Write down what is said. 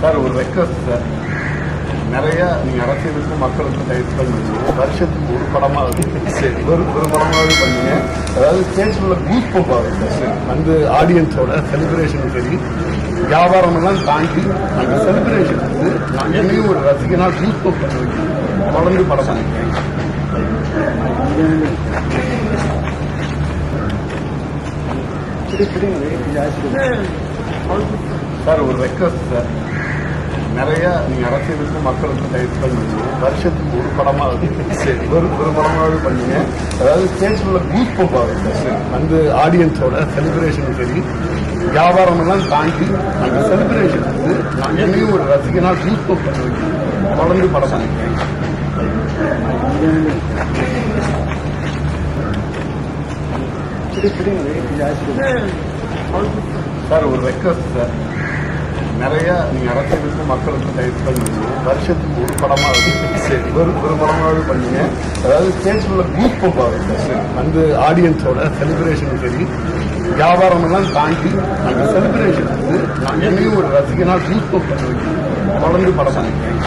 Sir ஒரு request sir. நிறைய நீங்க அரசியலுக்கும் மக்களுக்கும் டைப் பண்ணுங்க. வருஷத்துக்கு ஒரு படமாவது சரி ஒரு ஒரு படமாவது பண்ணுங்க. அதாவது ஸ்டேஜ்ல பூத் பம்ப் ஆகுது சார் வந்து ஆடியன்ஸோட செலிப்ரேஷன் சரி வியாபாரம் எல்லாம் தாண்டி அந்த செலிப்ரேஷன் வந்து நான் என்னையும் ஒரு ரசிகனா பூத் பம்ப் தொடர்ந்து படம் பண்ணிக்கிறேன். சார் ஒரு ரெக்வஸ்ட் சார். நிறைய நீங்க அரசியலுக்கும் மக்களுக்கும் டைப் பண்ணுங்க. வருஷத்துக்கு ஒரு படமாவது. ஒரு ஒரு படமாவது பண்ணுங்க. அதாவது ஸ்டேஜ்ல பூத் பம்ப் ஆகுது சார் வந்து ஆடியன்ஸோட செலிப்ரேஷன் சரி வியாபாரம் எல்லாம் தாண்டி அந்த செலிப்ரேஷன் வந்து நான் என்னையும் ஒரு ரசிகனா கூஸ் பம்ப் பண்ணி தொடர்ந்து படம் பண்ணிக்கிறேன். சார் ஒரு ரெக்வஸ்ட் சார். நிறைய நீங்க அரசியலுக்கும் மக்களுக்கும் டைப் பண்ணுவீங்க வருஷத்துக்கு ஒரு படமாவது சரி ஒரு ஒரு படமாவது பண்ணீங்க. அதாவது ஸ்டேஜ் உள்ள குரூப் ஆகுது சார் ஆடியன்ஸோட செலிப்ரேஷன் சரி வியாபாரம் எல்லாம் தாண்டி அந்த செலிப்ரேஷன் வந்து நான் என்னையும் ஒரு ரசிகனா குரூப் பம்ப் தொடர்ந்து படம் பண்ணிக்கிறேன்